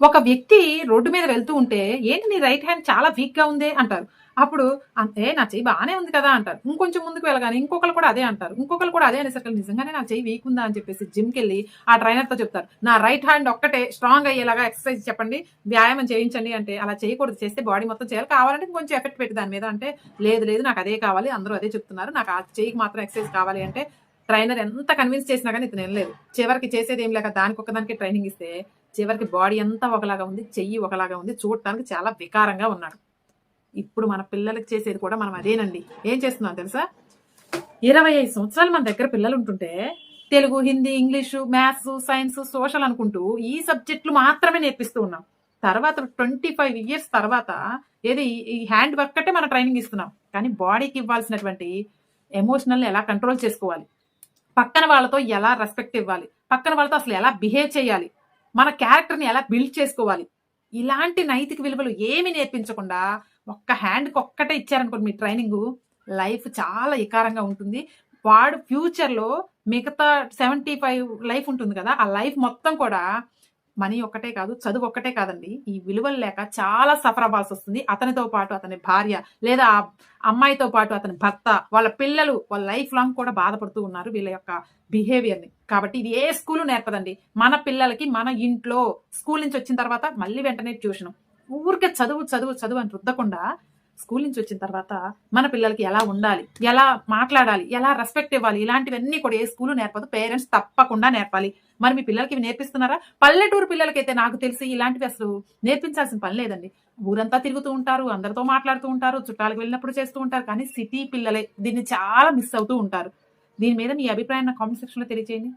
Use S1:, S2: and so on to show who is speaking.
S1: ఒక వ్యక్తి రోడ్డు మీద వెళ్తూ ఉంటే ఏంటి నీ రైట్ హ్యాండ్ చాలా వీక్గా ఉంది? అంటారు. అప్పుడు అంటే నా చెయ్యి బాగానే ఉంది కదా అంటారు. ఇంకొంచెం ముందుకు వెళ్ళగానే ఇంకొకరు కూడా అదే అంటారు. ఇంకొకరు కూడా అదే అనేసరికి నిజంగానే నా చెయ్యి వీక్ ఉందా? అని చెప్పేసి జిమ్కి వెళ్ళి ఆ ట్రైనర్తో చెప్తారు. నా రైట్ హ్యాండ్ ఒక్కటే స్ట్రాంగ్ అయ్యేలాగా ఎక్సర్సైజ్ చెప్పండి వ్యాయామం చేయించండి అంటే అలా చేయకూడదు. చేస్తే బాడీ మొత్తం చేయాలి. కావాలంటే కొంచెం ఎఫెక్ట్ పెట్టి దాని మీద అంటే లేదు లేదు నాకు అదే కావాలి అందరూ అదే చెప్తున్నారు. నాకు ఆ చెయ్యికి మాత్రం ఎక్సర్సైజ్ కావాలి అంటే ట్రైనర్ ఎంత కన్విన్స్ చేసినా కానీ ఇతను వినలేదు చివరికి చేసేది ఏం లేక దానికి ఒక్కదానికి ట్రైనింగ్ ఇస్తే చివరికి బాడీ అంతా ఒకలాగా ఉంది చెయ్యి ఒకలాగా ఉంది. చూడటానికి చాలా వికారంగా ఉన్నాడు. ఇప్పుడు మన పిల్లలకి చేసేది కూడా మనం అదేనండి. ఏం చేస్తున్నాం తెలుసా? ఇరవై ఐదు సంవత్సరాలు మన దగ్గర పిల్లలు ఉంటుంటే Telugu Hindi English maths science social అనుకుంటూ ఈ సబ్జెక్టులు మాత్రమే నేర్పిస్తూ ఉన్నాం. తర్వాత ట్వంటీ ఫైవ్ ఇయర్స్ తర్వాత ఏది ఈ హ్యాండ్ వర్క్ అంటే మన ట్రైనింగ్ ఇస్తున్నాం. కానీ బాడీకి ఇవ్వాల్సినటువంటి ఎమోషనల్ ఎలా కంట్రోల్ చేసుకోవాలి? పక్కన వాళ్ళతో ఎలా రెస్పెక్ట్ ఇవ్వాలి? పక్కన వాళ్ళతో అసలు ఎలా బిహేవ్ చేయాలి? మన క్యారెక్టర్ని ఎలా బిల్డ్ చేసుకోవాలి? ఇలాంటి నైతిక విలువలు ఏమి నేర్పించకుండా ఒక్క హ్యాండ్కి ఒక్కటే ఇచ్చారనుకోండి మీ ట్రైనింగ్ లైఫ్ చాలా ఇకారంగా ఉంటుంది. వాడు ఫ్యూచర్లో మిగతా సెవెంటీ ఫైవ్ లైఫ్ ఉంటుంది కదా ఆ లైఫ్ మొత్తం కూడా మనీ ఒక్కటే కాదు చదువు ఒక్కటే కాదండి. ఈ విలువలు లేక చాలా సఫర్ అవ్వాల్సి వస్తుంది. అతనితో పాటు అతని భార్య లేదా ఆ అమ్మాయితో పాటు అతని భర్త వాళ్ళ పిల్లలు వాళ్ళ లైఫ్ లాంగ్ కూడా బాధపడుతూ ఉన్నారు వీళ్ళ యొక్క బిహేవియర్ని కాబట్టి ఇది ఏ స్కూలు నేర్పదండి. మన పిల్లలకి మన ఇంట్లో స్కూల్ నుంచి వచ్చిన తర్వాత మళ్ళీ వెంటనే ట్యూషన్ ఊరికే చదువు చదువు చదువు అని రుద్దకుండా స్కూల్ నుంచి వచ్చిన తర్వాత మన పిల్లలకి ఎలా ఉండాలి ఎలా మాట్లాడాలి ఎలా రెస్పెక్ట్ ఇవ్వాలి ఇలాంటివన్నీ కూడా ఏ స్కూల్ నేర్పదు పేరెంట్స్ తప్పకుండా నేర్పాలి. మరి మీ పిల్లలకి ఇవి నేర్పిస్తున్నారా? పల్లెటూరు పిల్లలకైతే నాకు తెలిసి ఇలాంటివి అసలు నేర్పించాల్సిన పని లేదండి. ఊరంతా తిరుగుతూ ఉంటారు అందరితో మాట్లాడుతూ ఉంటారు చుట్టాలకు వెళ్ళినప్పుడు చేస్తూ ఉంటారు కానీ సిటీ పిల్లలే దీన్ని చాలా మిస్ అవుతూ ఉంటారు. దీని మీద మీ అభిప్రాయం నా కామెంట్ సెక్షన్లో తెలియజేయండి